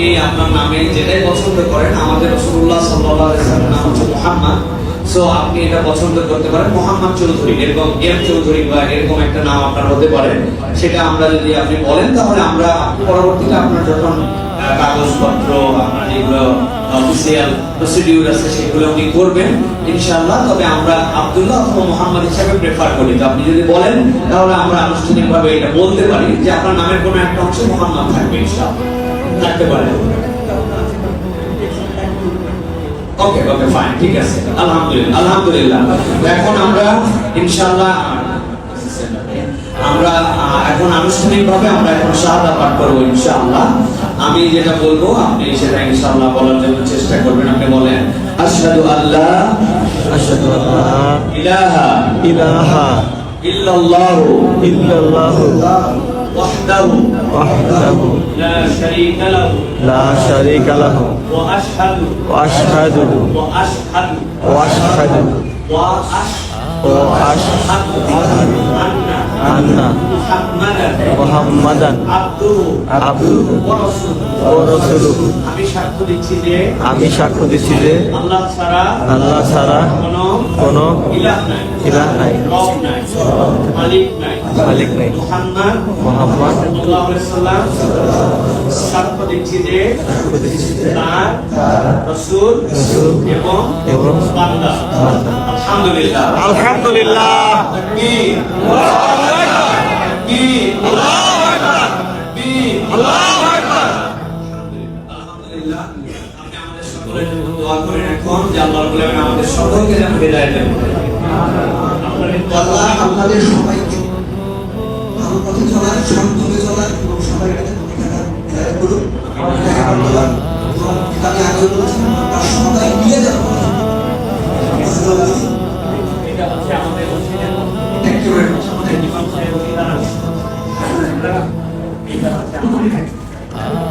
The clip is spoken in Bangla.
আপনি আপনার নামে যেটাই পছন্দ করেন, আমাদের রসুল্লাহ ওয়াসাল্লামের নাম হচ্ছে মুহাম্মদ। সো আপনি এটা পছন্দ করতে পারেন। মোহাম্মদ চৌধুরী, এরকম এম চৌধুরী বা এরকম একটা নাম আপনার হতে পারে। সেটা আমরা যদি আপনি বলেন, তাহলে আমরা পরবর্তীতে আপনার যখন কাগজপত্র, আপনার যেগুলো অফিসিয়াল প্রসিডিউর আছে, সেগুলো উনি করবেন, ইনশাআল্লাহ। তবে আমরা আব্দুল্লাহ অথবা মোহাম্মদ হিসাবে প্রেফার করি। তো আপনি যদি বলেন, তাহলে আমরা আনুষ্ঠানিকভাবে এটা বলতে পারি যে আপনার নামের কোনো একটা অংশ মোহাম্মদ থাকবে, ইনশাআল্লাহ। থাকতে পারে। ওকে ওকে ফাইন ঠিক আছে। আলহামদুলিল্লাহ আলহামদুলিল্লাহ। এখন আমরা ইনশাআল্লাহ আমরা এখন আনুষ্ঠানিকভাবে আমরা এখন শাহাদা পাঠ করব ইনশাআল্লাহ। আমি যেটা বলব আপনি সেটা ইনশাআল্লাহ বলার জন্য চেষ্টা করবেন। আপনি বলেন আশহাদু আল্লাহ আশহাদু আল্লা ইলাহা ইলাহা ইল্লাল্লাহু। ইল্লাল্লাহু। وحده. وحده. لا شريك له. لا شريك له. وأشهد. وأشهد. وأشهد. وأشهد. وأشهد. আন্না মুহাম্মাদান ওয়া রাসূলুহু। আমি সাক্ষ্য দিচ্ছি যে আল্লাহ ছাড়া কোনো ইলাহ নাই। মালিক নাই। মুহাম্মদ সাক্ষ্য দিচ্ছি যে তার রাসূল এবং এবং আলহামদুলিল্লাহ। আলহামদুলিল্লাহ। করেন এখন যে আল্লাহ রাব্বুল আলামিন আমাদের সকলকে যেন হেদায়েত দেন আল্লাহ আপনাদের সবাইকে ভালো পথে চলার সৎভাবে চলার এবং সবাই কাছে তুমি থাকার হেদায়েত করুন আমি আগে বলেছি সবাই মিলে যাব এটা হচ্ছে আমাদের থ্যাংক ইউ ভেরি মাচ আমাদের ইমাম এটা হচ্ছে আমাদের